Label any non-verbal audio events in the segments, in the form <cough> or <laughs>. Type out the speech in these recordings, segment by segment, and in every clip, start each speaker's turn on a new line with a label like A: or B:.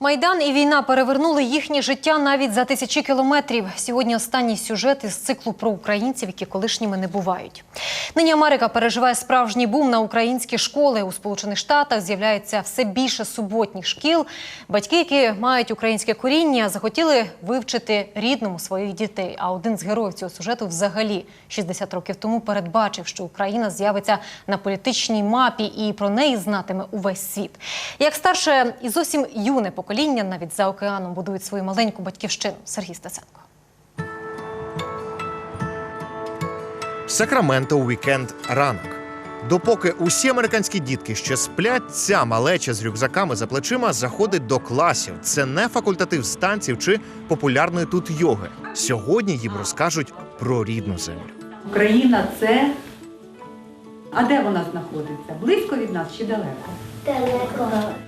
A: Майдан і війна перевернули їхнє життя навіть за тисячі кілометрів. Сьогодні останній сюжет із циклу про українців, які колишніми не бувають. Нині Америка переживає справжній бум на українські школи. У Сполучених Штатах з'являється все більше суботніх шкіл. Батьки, які мають українське коріння, захотіли вивчити рідному своїх дітей. А один з героїв цього сюжету взагалі 60 років тому передбачив, що Україна з'явиться на політичній мапі і про неї знатиме увесь світ. Як старше і зовсім юне покоління навіть за океаном будують свою маленьку батьківщину. Сергій Стеценко.
B: Сакраменто у вікенд ранок. Допоки усі американські дітки ще сплять, ця малеча з рюкзаками за плечима заходить до класів. Це не факультатив станців чи популярної тут йоги. Сьогодні їм розкажуть про рідну землю.
C: Україна це. А де вона знаходиться? Близько від нас чи далеко?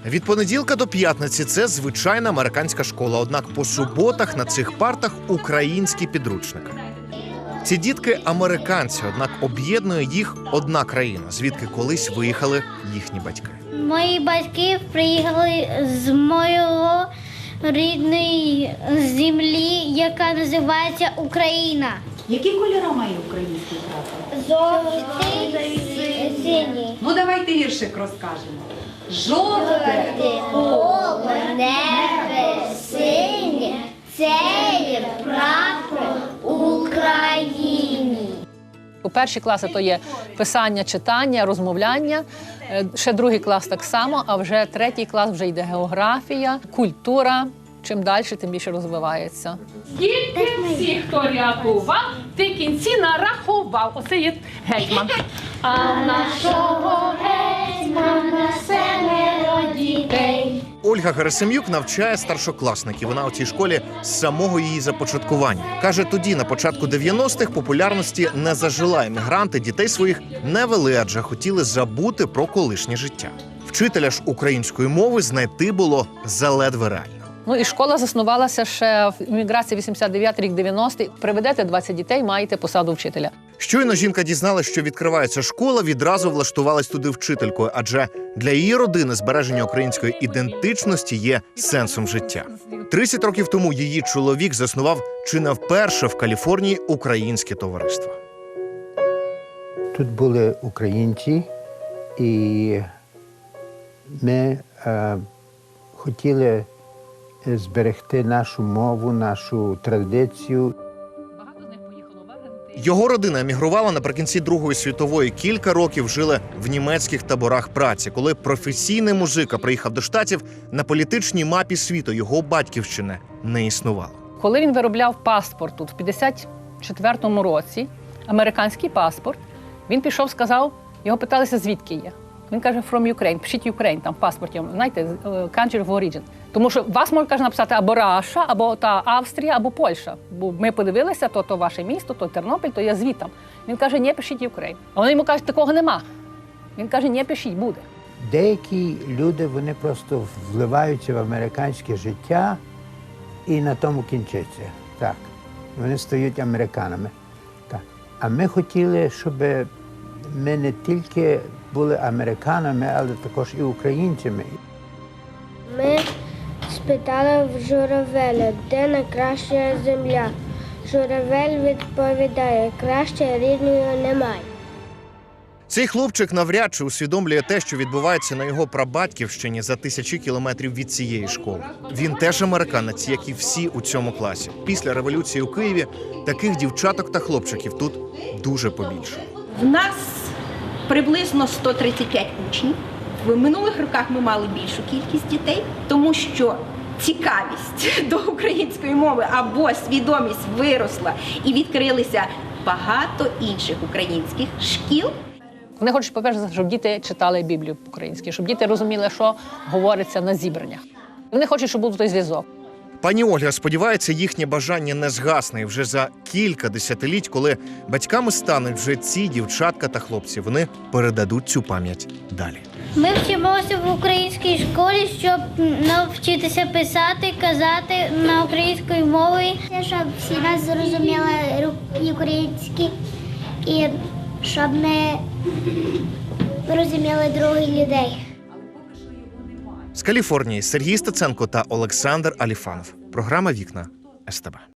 B: Від понеділка до п'ятниці це звичайна американська школа. Однак по суботах на цих партах українські підручники. Ці дітки американці, однак об'єднує їх одна країна, звідки колись виїхали їхні батьки.
D: Мої батьки приїхали з моєго рідної землі, яка називається Україна.
C: Які кольори має український прапор?
D: Жовтий, синій.
C: Ну давайте віршик розкажемо. Жовте.
D: Поле, небе, синє, це є прапор України.
E: У перші класи то є писання, читання, розмовляння. Е, Ще другий клас так само, а вже третій клас вже йде географія, культура. Чим далі, тим більше розвивається.
F: Тільки всі, хто рятував, ти кінці нарахував. Оце є гетьман. А нашого гетьмана семеро дітей.
B: Ольга Герасим'юк навчає старшокласників. Вона у цій школі з самого її започаткування. Каже, тоді, на початку 90-х, популярності не зажила емігранти, дітей своїх не вели, адже хотіли забути про колишнє життя. Вчителя ж української мови знайти було заледве реально.
E: Ну і школа заснувалася ще в імміграції 89 рік 90-й. Приведете 20 дітей, маєте посаду вчителя.
B: Щойно жінка дізналась, що відкривається школа, відразу влаштувалась туди вчителькою, адже для її родини збереження української ідентичності є сенсом життя. 30 років тому її чоловік заснував чи не вперше в Каліфорнії українське товариство.
G: Тут були українці, і ми е, хотіли зберегти нашу мову, нашу традицію.
B: Його родина емігрувала наприкінці Другої світової. Кілька років жили в німецьких таборах праці. Коли професійний музика приїхав до штатів, на політичній мапі світу його батьківщини не існувало.
E: Коли він виробляв паспорт тут в 54-му році, американський паспорт, він пішов, сказав, його питалися, звідки є. Він каже, from Ukraine, пишіть Ukraine, там в паспорті, знаєте, е, country of origin. Тому що вас можуть каже, написати або Раша, або та Австрія, або Польща. Бо ми подивилися, то, то ваше місто, то Тернопіль, то я звітам. Він каже, ні, пишіть Ukraine. А вони йому кажуть, такого нема. Він каже, ні, пишіть, буде.
G: Деякі люди вони просто вливаються в американське життя і на тому кінчиться. Так. Вони стають американами. Так. А ми хотіли, щоб ми не тільки були американами, але також і українцями.
D: Ми спитали в журавеля, де найкраща земля. Журавель відповідає, краще рідної немає.
B: Цей хлопчик навряд чи усвідомлює те, що відбувається на його прабатьківщині за тисячі кілометрів від цієї школи. Він теж американець, як і всі у цьому класі. Після революції у Києві таких дівчаток та хлопчиків тут дуже побільше.
H: В нас приблизно 135 учнів. В минулих роках ми мали більшу кількість дітей, тому що цікавість <laughs> до української мови або свідомість виросла і відкрилися багато інших українських шкіл.
E: Вони хочуть, по-перше, щоб діти читали Біблію по-українськи, щоб діти розуміли, що говориться на зібраннях. Вони хочуть, щоб був той зв'язок.
B: Пані Ольга сподівається, їхнє бажання не згасне і вже за кілька десятиліть, коли батьками стануть вже ці дівчатка та хлопці. Вони передадуть цю пам'ять далі.
D: Ми вчимося в українській школі, щоб навчитися писати, казати на українській мові. Щоб всі нас зрозуміли українські і щоб ми розуміли других людей.
B: З Каліфорнії Сергій Стеценко та Олександр Аліфанов. Програма Вікна СТБ.